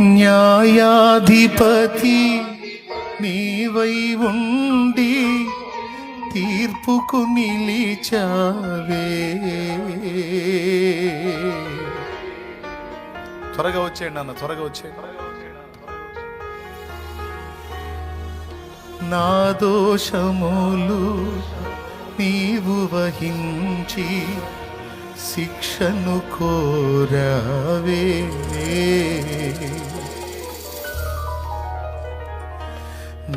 న్యాయాధిపతి నీవై ఉండి తీర్పుకు నిలిచావే. త్వరగా వచ్చేయండి అన్న త్వరగా వచ్చేయండి. నా దోషములు నీవు వహించి శిక్షను కోరవే.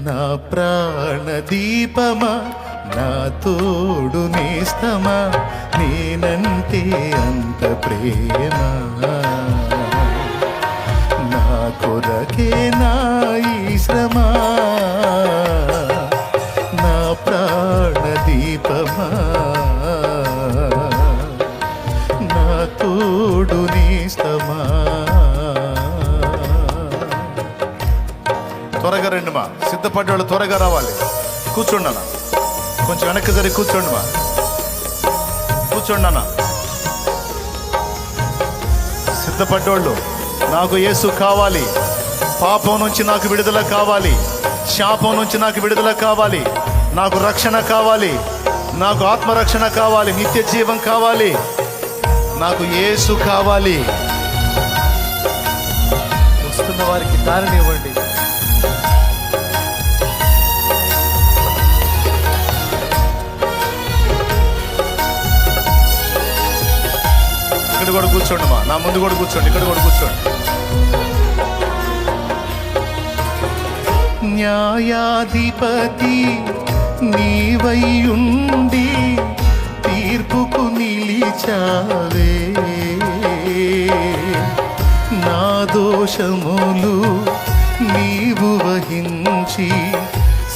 నా ప్రాణదీపమా నా తోడు నేస్తమా నేనంటే అంత ప్రేమ. నా కొరకే నా ఈ శ్రమా. సిద్ధపడ్డవాళ్ళు త్వరగా రావాలి. కూర్చోండి అన్న. కొంచెం వెనక్కి జరిగి కూర్చోండి మా. కూర్చోండి అన్న. సిద్ధపడ్డోళ్ళు నాకు యేసు కావాలి. పాపం నుంచి నాకు విడుదల కావాలి. శాపం నుంచి నాకు విడుదల కావాలి. నాకు రక్షణ కావాలి. నాకు ఆత్మరక్షణ కావాలి. నిత్య జీవం కావాలి. నాకు యేసు కావాలి. వస్తున్న వారికి దారిని ఇవ్వండి. కూడా కూర్చోండి మా. నా ముందు కూడా కూర్చోండి ఇక్కడ కూడా కూర్చోండి. న్యాయాధిపతి నీవై ఉండి తీర్పుకు నిలిచావే. నా దోషములు నీవు వహించి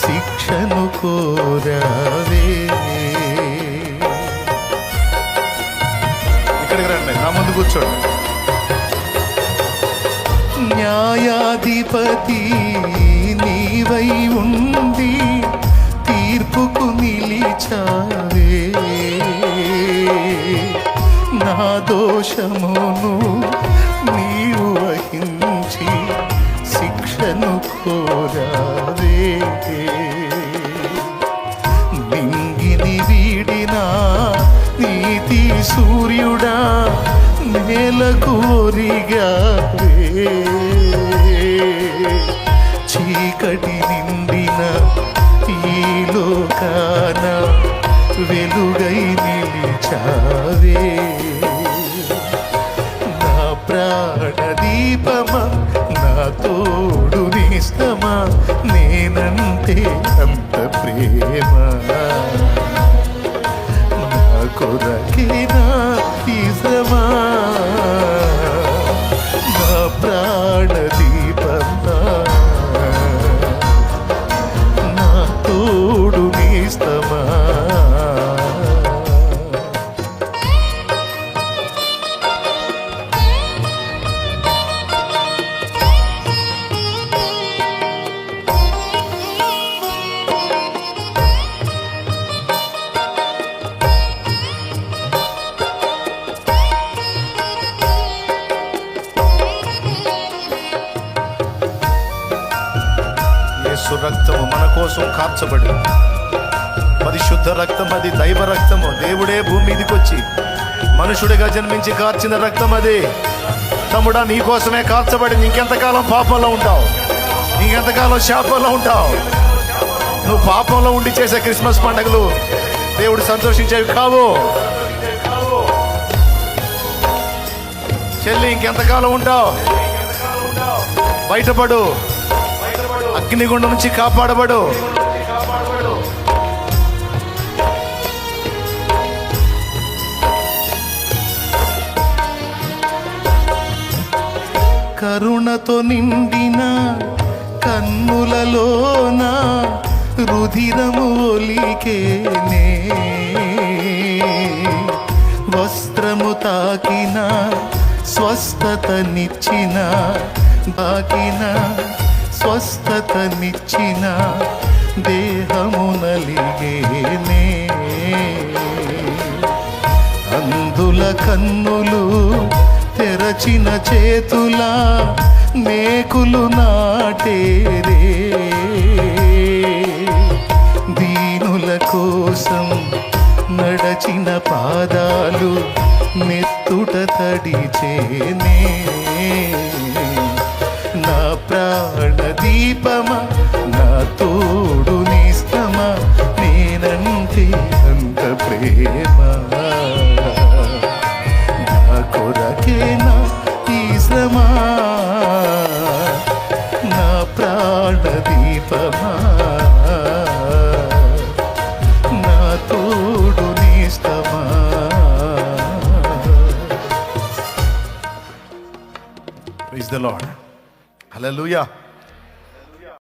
శిక్షను కోరావే. ఇక్కడికి రండి. నా ముందు కూర్చోండి. న్యాయాధిపతి నీవై ఉంది తీర్పుకు నిలిచావే. నా దోషమును నీవు వహించి శిక్షను కోరావే. నింగిని వీడినా నీతి సూర్యుడా నేల కోరిగా చీకటి నిండిన ఈ లోకాన వెలుగై నిలిచావే. నా ప్రాణ దీపమా నా తోడు నిస్తమా నేనంటే యేసు రక్తము మన కోసం కాల్చబడి పరిశుద్ధ రక్తం అది దైవ రక్తము. దేవుడే భూమి మీదకి వచ్చి మనుషుడిగా జన్మించి కార్చిన రక్తం అది. తమ్ముడా నీ కోసమే కార్చబడి ఇంకెంతకాలం పాపంలో ఉంటావు? ఇంకెంతకాలం శాపంలో ఉంటావు? నువ్వు పాపంలో ఉండి చేసే క్రిస్మస్ పండుగలు దేవుడు సంతోషించేవి కావు. చెల్లి ఇంకెంతకాలం ఉంటావు? బయటపడు. అగ్నిగుండం నుంచి కాపాడబడు. కరుణతో నిండిన కన్నులలోన రుధిరము ఒలికేనే. వస్త్రము తాకిన స్వస్థతనిచ్చిన తాకిన స్వస్థతనిచ్చిన దేహమునలిగేనే. అందుల కన్నులు తెరచిన చేతులా మేకులు నాటేరే. దీనుల కోసం నడచిన పాదాలు మెత్తుట తడిచేనే. నా ప్రాణ దీపమా నా తోడు నిస్తమా నేనంటే అంత ప్రేమ. నా కొరకేనా ఈ శ్రమ నా ప్రాణ దీపమా నా తోడు నిస్తమా ప్రైజ్ ద లార్డ్ Hallelujah.